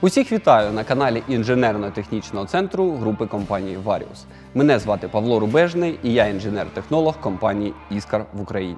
Усіх вітаю на каналі інженерно-технічного центру групи компанії Varius. Мене звати Павло Рубежний і я інженер-технолог компанії Іскар в Україні.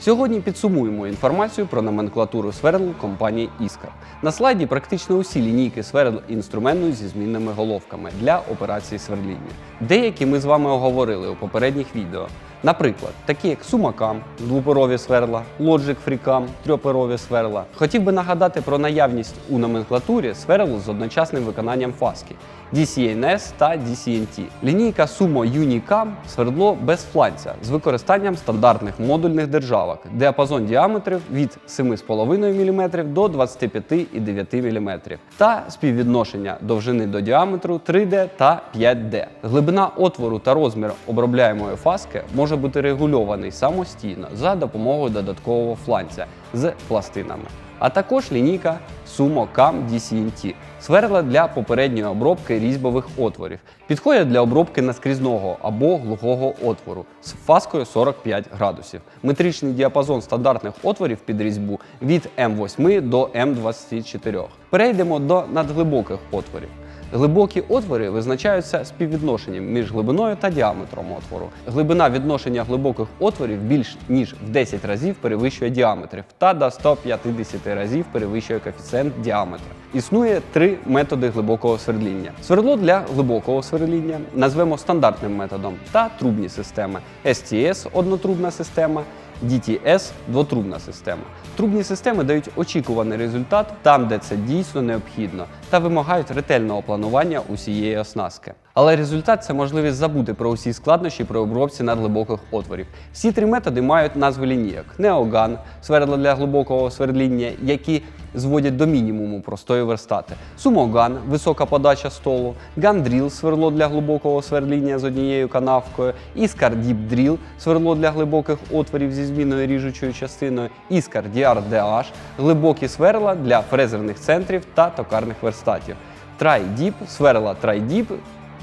Сьогодні підсумуємо інформацію про номенклатуру свердл компанії Іскар. На слайді практично усі лінійки свердл інструменту зі змінними головками для операції свердління. Деякі ми з вами оговорили у попередніх відео. Наприклад, такі як Сумакам, двоперові сверла, Logic FreeCam, трьоперові сверла. Хотів би нагадати про наявність у номенклатурі сверл з одночасним виконанням фаски DCNS та DCNT. Лінійка Sumo Unicam свердло без фланця з використанням стандартних модульних державок, діапазон діаметрів від 7,5 мм до 25,9 мм та співвідношення довжини до діаметру 3D та 5D. Глибина отвору та розмір обробляємої фаски може бути регульований самостійно за допомогою додаткового фланця з пластинами. А також лінійка Sumo Cam DCNT сверла для попередньої обробки різьбових отворів. Підходять для обробки наскрізного або глухого отвору з фаскою 45 градусів. Метричний діапазон стандартних отворів під різьбу від М8 до М24. Перейдемо до надглибоких отворів. Глибокі отвори визначаються співвідношенням між глибиною та діаметром отвору. Глибина відношення глибоких отворів більш ніж в 10 разів перевищує діаметрів та до 150 разів перевищує коефіцієнт діаметра. Існує три методи глибокого свердління: свердло для глибокого свердління назвемо стандартним методом та трубні системи STS – однотрубна система. DTS – двотрубна система. Трубні системи дають очікуваний результат там, де це дійсно необхідно, та вимагають ретельного планування усієї оснастки. Але результат це можливість забути про усі складнощі при обробці надглибоких отворів. Всі три методи мають назви лінійок: Неоган, свердла для глибокого свердління, які зводять до мінімуму простої верстати, Сумоган висока подача столу, Гандріл сверло для глибокого свердління з однією канавкою, Іскар Діп Дріл сверло для глибоких отворів зі зміною ріжучою частиною, Іскар DRDH глибокі сверла для фрезерних центрів та токарних верстатів. Трайдіп, сверла трайдіп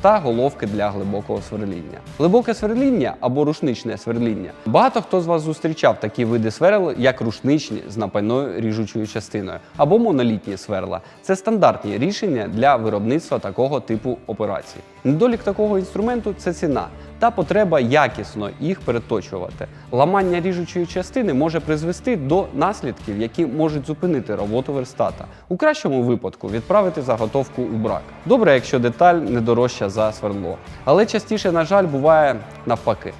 та головки для глибокого сверління. Глибоке сверління або рушничне сверління. Багато хто з вас зустрічав такі види сверл, як рушничні з напальною ріжучою частиною або монолітні сверла. Це стандартні рішення для виробництва такого типу операцій. Недолік такого інструменту це ціна та потреба якісно їх переточувати. Ламання ріжучої частини може призвести до наслідків, які можуть зупинити роботу верстата. У кращому випадку відправити заготовку у брак. Добре, якщо деталь не дорожча за свердло. Але частіше, на жаль, буває навпаки.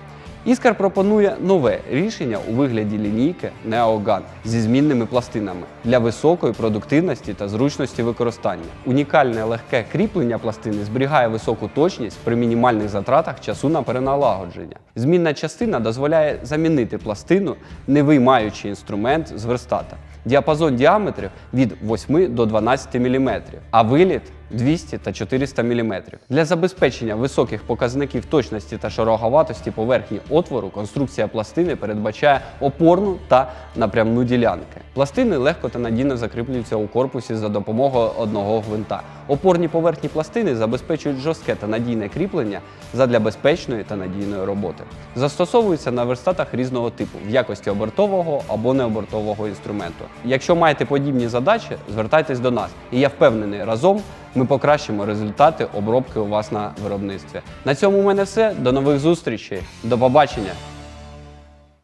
Іскар пропонує нове рішення у вигляді лінійки NeoGun зі змінними пластинами для високої продуктивності та зручності використання. Унікальне легке кріплення пластини зберігає високу точність при мінімальних затратах часу на переналагодження. Змінна частина дозволяє замінити пластину, не виймаючи інструмент з верстата. Діапазон діаметрів від 8 до 12 мм, а виліт 200 та 400 мм. Для забезпечення високих показників точності та шероховатості поверхні отвору конструкція пластини передбачає опорну та напрямну ділянки. Пластини легко та надійно закріплюються у корпусі за допомогою одного гвинта. Опорні поверхні пластини забезпечують жорстке та надійне кріплення задля безпечної та надійної роботи. Застосовуються на верстатах різного типу в якості обертового або необертового інструменту. Якщо маєте подібні задачі, звертайтесь до нас, і я впевнений, разом ми покращимо результати обробки у вас на виробництві. На цьому у мене все. До нових зустрічей. До побачення.